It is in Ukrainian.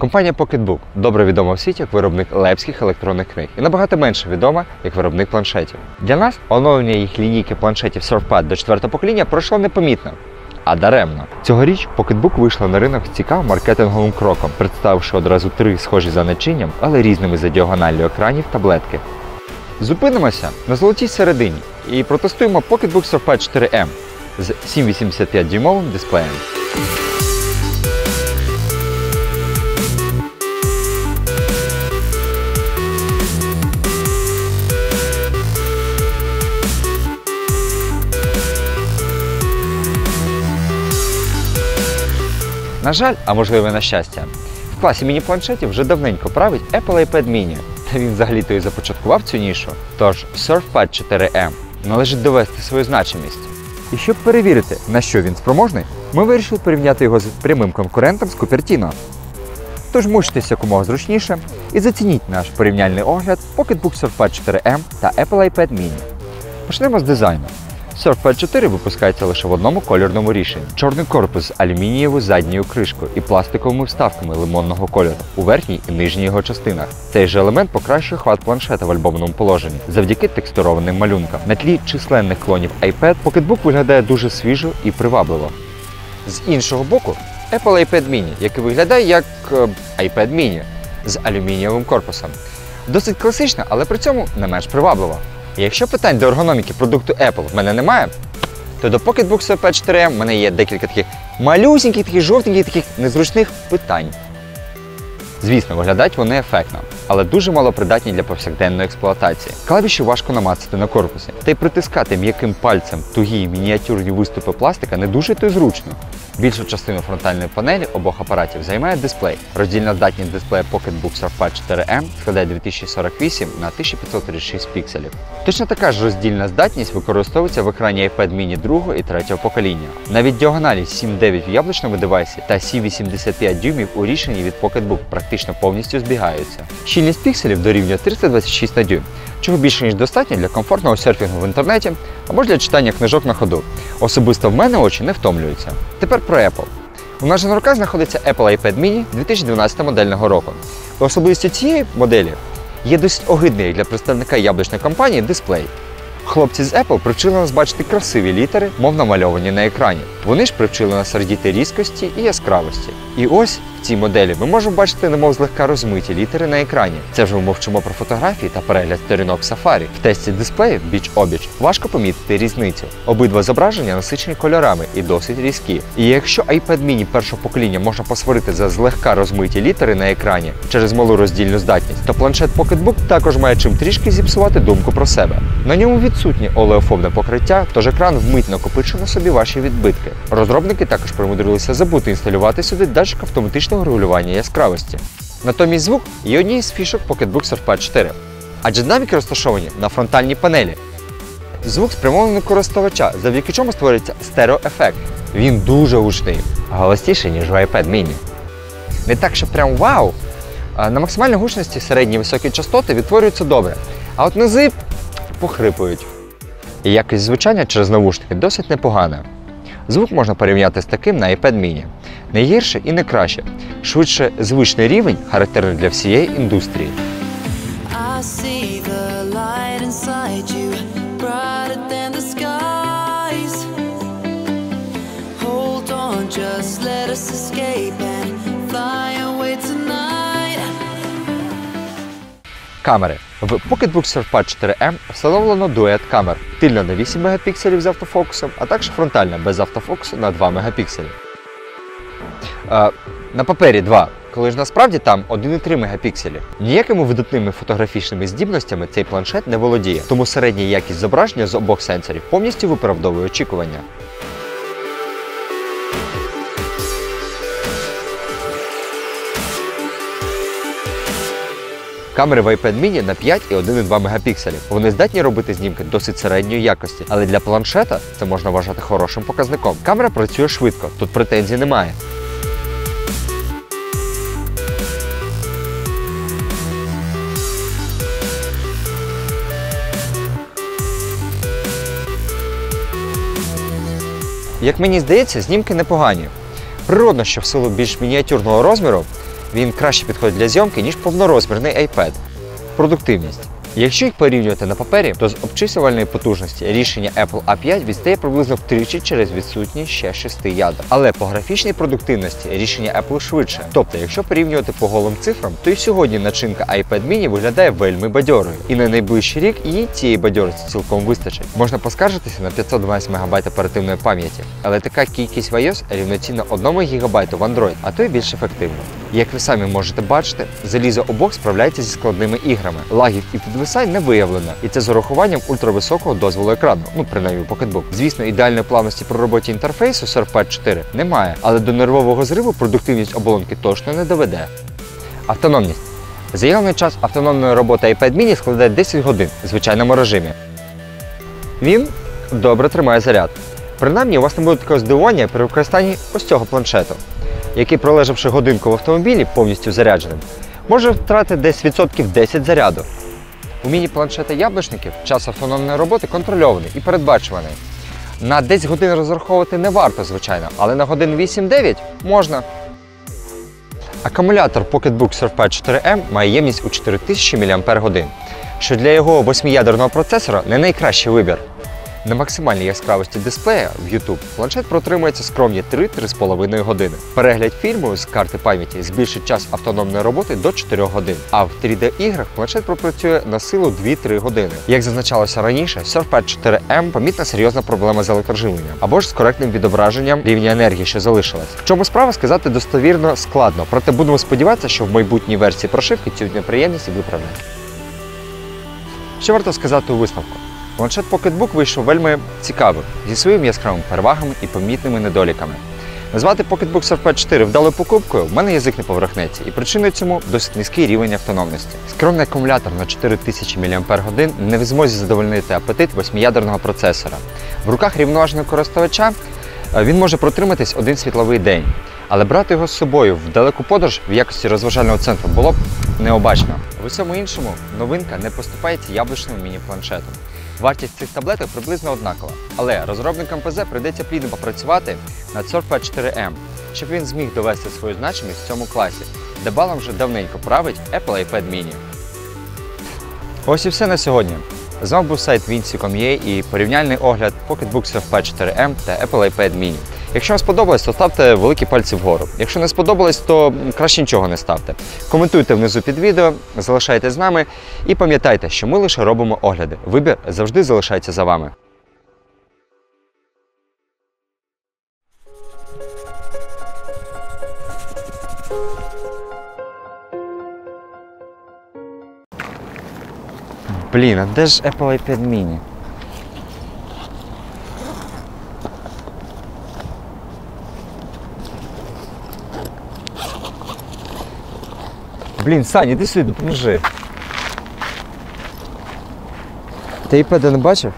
Компанія Pocketbook добре відома в світі як виробник лепських електронних книг і набагато менше відома як виробник планшетів. Для нас оновлення їх лінійки планшетів SurfPad до четвертого покоління пройшло непомітно. А даремно. Цьогоріч Pocketbook вийшла на ринок з цікавим маркетинговим кроком, представивши одразу три схожі за начинням, але різними за діагоналлю екранів таблетки. Зупинимося на золотій середині і протестуємо Pocketbook SurfPad 4M з 7,85 дюймовим дисплеєм. На жаль, а можливо на щастя, в класі міні-планшетів вже давненько править Apple iPad mini. Та він взагалі-то і започаткував цю нішу. Тож SurfPad 4M належить довести свою значимість. І щоб перевірити, на що він спроможний, ми вирішили порівняти його з прямим конкурентом з Cupertino. Тож мучтесь якомога зручніше і зацініть наш порівняльний огляд Pocketbook SurfPad 4M та Apple iPad mini. Почнемо з дизайну. Surfpad 4 випускається лише в одному кольорному рішенні: чорний корпус з алюмінієвою задньою кришкою і пластиковими вставками лимонного кольору у верхній і нижній його частинах. Цей же елемент покращує хват планшета в альбомному положенні завдяки текстурованим малюнкам. На тлі численних клонів iPad Pocketbook виглядає дуже свіжо і привабливо. З іншого боку, Apple iPad mini, який виглядає як е, iPad mini з алюмінієвим корпусом. Досить класична, але при цьому не менш приваблива. І якщо питань до ергономіки продукту Apple в мене немає, то до Pocketbook Surface 4M в мене є декілька таких малюсіньких, таких жовтеньких, таких незручних питань. Звісно, виглядають вони ефектно, але дуже малопридатні для повсякденної експлуатації. Клавіші важко намацати на корпусі, та й притискати м'яким пальцем тугі мініатюрні виступи пластика не дуже то й зручно. Більшу частину фронтальної панелі обох апаратів займає дисплей. Роздільна здатність дисплея Pocketbook Surface 4M складає 2048 на 1536 пікселів. Точно така ж роздільна здатність використовується в екрані iPad mini 2 і 3 покоління. Навіть діагоналі 7.9 в яблучному девайсі та 7,85 дюймів у рішенні від Pocketbook практично повністю збігаються. Щільність пікселів дорівнює 326 на дюйм, чого більше ніж достатньо для комфортного серфінгу в інтернеті або ж для читання книжок на ходу. Особисто в мене очі не втомлюються. Тепер про Apple. У нас на руках знаходиться Apple iPad mini 2012 модельного року. Особливістю цієї моделі є досить огидний для представника яблучної компанії дисплей. Хлопці з Apple привчили нас бачити красиві літери, мов намальовані на екрані. Вони ж привчили нас радіти різкості і яскравості. І ось цій моделі ми можемо бачити немов злегка розмиті літери на екрані. Це вже ми мовчимо про фотографії та перегляд сторінок Safari. В тесті дисплеїв біч обіч важко помітити різницю. Обидва зображення насичені кольорами і досить різкі. І якщо iPad mini першого покоління можна посварити за злегка розмиті літери на екрані через малу роздільну здатність, то планшет Pocketbook також має чим трішки зіпсувати думку про себе. На ньому відсутнє олеофобне покриття, тож екран вмить накопичив на собі ваші відбитки. Розробники також примудрилися забути інсталювати сюди датчик автоматичного регулювання яскравості. Натомість звук є однією з фішок Pocketbook Surface 4, адже динаміки розташовані на фронтальній панелі. Звук спрямований користувача, завдяки чому створюється стереоефект. Він дуже гучний, голосніший, ніж у iPad mini. Не так, що прям вау. На максимальній гучності середні високі частоти відтворюються добре, а от низи похрипують. І якість звучання через навушники досить непогана. Звук можна порівняти з таким на iPad mini. Не гірше і не краще. Швидше звичний рівень, характерний для всієї індустрії. Камери. В Pocketbook Surface 4M встановлено дует камер. Тильна на 8 мегапікселів з автофокусом, а також фронтальна без автофокусу на 2 мегапікселі. На папері 2, коли ж насправді там 1,3 мегапікселі. Ніякими видатними фотографічними здібностями цей планшет не володіє, тому середня якість зображення з обох сенсорів повністю виправдовує очікування. Камери в iPad mini на 5 і 1,2 мегапікселів. Вони здатні робити знімки досить середньої якості, але для планшета це можна вважати хорошим показником. Камера працює швидко, тут претензій немає. Як мені здається, знімки непогані. Природно, що в силу більш мініатюрного розміру Він краще підходить для зйомки, ніж повнорозмірний iPad. Продуктивність. Якщо їх порівнювати на папері, то з обчислювальної потужності рішення Apple A5 відстає приблизно втричі через відсутність ще 6 ядер. Але по графічній продуктивності рішення Apple швидше. Тобто, якщо порівнювати по голим цифрам, то і сьогодні начинка iPad mini виглядає вельми бадьорою. І на найближчий рік їй цієї бадьорості цілком вистачить. Можна поскаржитися на 512 МБ оперативної пам'яті, але така кількість в iOS рівноцінна 1 ГБ в Android, а то й більш ефективно. Як ви самі можете бачити, залізо обох справляється зі складними іграми. Лагів і підвисань не виявлено, і це з урахуванням ультрависокого дозволу екрану, ну принаймні у. Звісно, ідеальної плавності при роботі інтерфейсу Surfpad 4 немає, але до нервового зриву продуктивність оболонки точно не доведе. Автономність. Заявлений час автономної роботи iPad mini складає 10 годин в звичайному режимі. Він добре тримає заряд. Принаймні, у вас не буде такого здивування при використанні ось цього планшету, який, пролежавши годинку в автомобілі повністю зарядженим, може втратити десь відсотків 10 заряду. У міні-планшета яблучників час автономної роботи контрольований і передбачуваний. На 10 годин розраховувати не варто, звичайно, але на годин 8-9 можна. Акумулятор PocketBook Surfpad 4M має ємність у 4000 мАч, що для його 8-ядерного процесора не найкращий вибір. На максимальній яскравості дисплея в YouTube планшет протримується скромні 3-3,5 години. Перегляд фільму з карти пам'яті збільшить час автономної роботи до 4 годин. А в 3D-іграх планшет пропрацює на силу 2-3 години. Як зазначалося раніше, Surfpad 4M помітна серйозна проблема з електроживленням або ж з коректним відображенням рівня енергії, що залишилась. В чому справа сказати достовірно складно, проте будемо сподіватися, що в майбутній версії прошивки цю неприємність виправлять. Що варто сказати у висновку? Планшет Pocketbook вийшов вельми цікавим, зі своїми яскравими перевагами і помітними недоліками. Назвати Pocketbook Surfpad 4 вдалою покупкою в мене язик не поверхнеться, і причиною цьому досить низький рівень автономності. Скромний акумулятор на 4000 мАч не в змозі задовольнити апетит восьмиядерного процесора. В руках рівноважного користувача е, він може протриматись один світловий день, але брати його з собою в далеку подорож в якості розважального центру було б необачно. В усьому іншому новинка не поступається яблучним міні-планшетом. Вартість цих таблеток приблизно однакова, але розробникам ПЗ прийдеться плідно попрацювати над Surfpad 4M, щоб він зміг довести свою значимість в цьому класі, де балом вже давненько править Apple iPad mini. Ось і все на сьогодні. З вами був сайт Vinci.com.ua і порівняльний огляд Pocketbook Surfpad 4M та Apple iPad mini. Якщо вам сподобалось, то ставте великі пальці вгору. Якщо не сподобалось, то краще нічого не ставте. Коментуйте внизу під відео, залишайтесь з нами і пам'ятайте, що ми лише робимо огляди. Вибір завжди залишається за вами. Блін, а де ж Apple iPad mini? Блін, Саня, іди сюди, допоможи. Ти iPad не бачив?